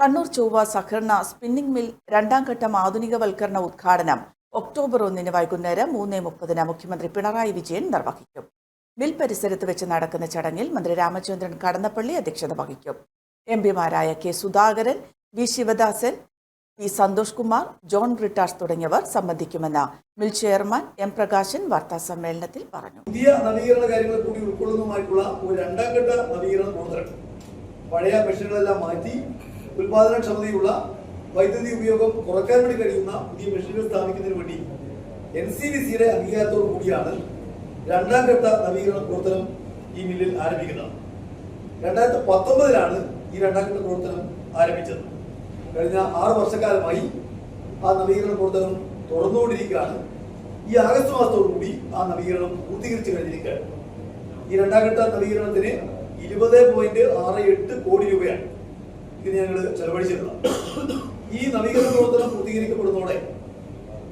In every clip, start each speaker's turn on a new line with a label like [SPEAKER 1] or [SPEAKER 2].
[SPEAKER 1] കണ്ണൂർ ചൊവ്വ സഹകരണ spinning mill രണ്ടാം ഘട്ടം ആധുനികവൽക്കരണ ഉദ്ഘാടനം. ഒക്ടോബർ ഒന്നിന് വൈകുന്നേരം മൂന്ന് മുപ്പതിന് മുഖ്യമന്ത്രി പിണറായി വിജയൻ നിർവഹിക്കും. മിൽ പരിസരത്ത് വെച്ച് നടക്കുന്ന ചടങ്ങിൽ മന്ത്രി രാമചന്ദ്രൻ കടന്നപ്പള്ളി അധ്യക്ഷത വഹിക്കും. M പിമാരായ K Sudhakaran V Sivadasan P Santhosh Kumar John Brittas തുടങ്ങിയവർ സംബന്ധിക്കുമെന്ന് മിൽ ചെയർമാൻ എം പ്രകാശൻ വാർത്താ സമ്മേളനത്തിൽ പറഞ്ഞു.
[SPEAKER 2] പുതിയ നവീകരണ കാര്യങ്ങൾ കൂടി ഉൾക്കൊള്ളുന്നതുമായിട്ടുള്ള ഒരു രണ്ടാം ഘട്ട നവീകരണം പഴയ മെഷീനുകളെല്ലാം മാറ്റി ഉൽപാദനക്ഷമതയുള്ള വൈദ്യുതി ഉപയോഗം കുറയ്ക്കാൻ വേണ്ടി കഴിയുന്ന പുതിയ മെഷീനുകൾ സ്ഥാപിക്കുന്നതിന് വേണ്ടി എൻ സി ബി സിയുടെ അംഗീകാരത്തോടു കൂടിയാണ് രണ്ടാം ഘട്ട നവീകരണ പ്രവർത്തനം ഈ മില്ലിൽ ആരംഭിക്കുന്നത്. രണ്ടായിരത്തി പത്തൊമ്പതിലാണ് ഈ രണ്ടാം ഘട്ട പ്രവർത്തനം ആരംഭിച്ചത്. കഴിഞ്ഞ ആറ് വർഷക്കാലമായി ആ നവീകരണ പ്രവർത്തനം തുറന്നുകൊണ്ടിരിക്കുകയാണ് ഈ ആഗസ്റ്റ് മാസത്തോടുകൂടി ആ നവീകരണം പൂർത്തീകരിച്ചു കഴിഞ്ഞിരിക്കുകയാണ്. ഈ രണ്ടാം ഘട്ട നവീകരണത്തിന് ഇരുപത് പോയിന്റ് ആറ് എട്ട് കോടി രൂപയാണ്. ഇതിന് ഞങ്ങൾ ചെലവഴിച്ചിട്ടുള്ളത് ഈ നവീകരണ പ്രവർത്തനം പൂർത്തീകരിക്കപ്പെടുന്നതോടെ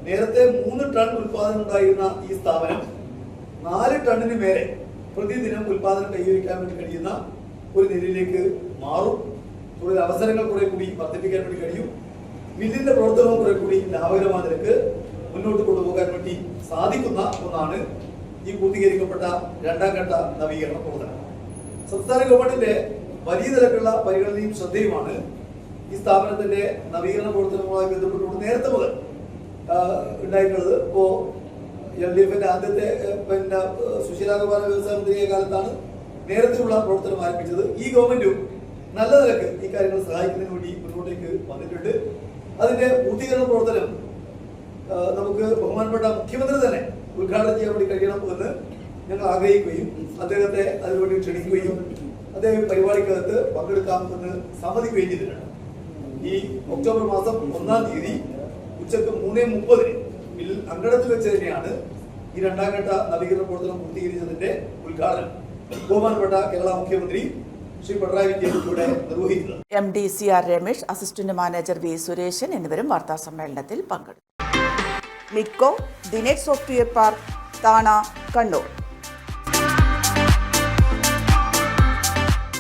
[SPEAKER 2] നേരത്തെ മൂന്ന് ടൺ ഉൽപാദനം ഉണ്ടായിരുന്ന ഈ സ്ഥാപനം നാല് ടണ്ണിന് മേലെ പ്രതിദിനം ഉൽപാദനം കൈവരിക്കാൻ വേണ്ടി കഴിയുന്ന ഒരു നിലയിലേക്ക് മാറും. കൂടുതൽ അവസരങ്ങൾ കുറെ കൂടി വർദ്ധിപ്പിക്കാൻ വേണ്ടി കഴിയും. മില്ലിന്റെ പ്രവർത്തനവും കുറെ കൂടി ലാഭകരമായ നിരക്ക് മുന്നോട്ട് കൊണ്ടുപോകാൻ വേണ്ടി സാധിക്കുന്ന ഒന്നാണ് ഈ പൂർത്തീകരിക്കപ്പെട്ട രണ്ടാം ഘട്ട നവീകരണ പ്രവർത്തനം. സംസ്ഥാന ഗവൺമെന്റിന്റെ വലിയ നിരക്കുള്ള പരിഗണനയും ശ്രദ്ധയുമാണ് ഈ സ്ഥാപനത്തിന്റെ നവീകരണ പ്രവർത്തനങ്ങളുമായി ബന്ധപ്പെട്ടുകൊണ്ട് നേരത്തെ മുതൽ ഉണ്ടായിട്ടുള്ളത് ഇപ്പോ എൽ ഡി എഫിന്റെ ആദ്യത്തെ പിന്നെ സുശീലാകുമാര വ്യവസായ മന്ത്രിയെ കാലത്താണ് നേരത്തെയുള്ള പ്രവർത്തനം ആരംഭിച്ചത്. ഈ ഗവൺമെന്റും നല്ല നിലയ്ക്ക് ഈ കാര്യങ്ങൾ സഹായിക്കുന്നതിന് വേണ്ടി മുന്നോട്ടേക്ക് വന്നിട്ടുണ്ട്. അതിന്റെ പൂർത്തീകരണ പ്രവർത്തനം നമുക്ക് ബഹുമാനപ്പെട്ട മുഖ്യമന്ത്രി തന്നെ ഉദ്ഘാടനം ചെയ്യാൻ വേണ്ടി കഴിയണം എന്ന് ഞങ്ങൾ ആഗ്രഹിക്കുകയും അദ്ദേഹത്തെ അതിനുവേണ്ടി ക്ഷണിക്കുകയും അദ്ദേഹം പരിപാടിക്കകത്ത് പങ്കെടുക്കാമെന്ന് സമ്മതിക്കുകയും ചെയ്തിട്ടുണ്ട് ഈ ഒക്ടോബർ മാസം ഒന്നാം തീയതി ഉച്ചയ്ക്ക് മൂന്നേ മുപ്പതിന് ബിൽ അങ്കണത്തിൽ വെച്ച് തന്നെയാണ് ഈ രണ്ടാം ഘട്ട നവീകരണ പ്രവർത്തനം പൂർത്തീകരിച്ചതിന്റെ ഉദ്ഘാടനം. ബഹുമാനപ്പെട്ട കേരള മുഖ്യമന്ത്രി Shri Vijayan
[SPEAKER 1] M D C R Ramesh assistant manager V Sureshan എന്നിവരും വാർത്താ സമ്മേളനത്തിൽ പങ്കെടുത്തു. മിക്കോ ദിനേഷ് സോഫ്റ്റ്വെയർ പാർക്ക് താണ കണ്ണൂർ.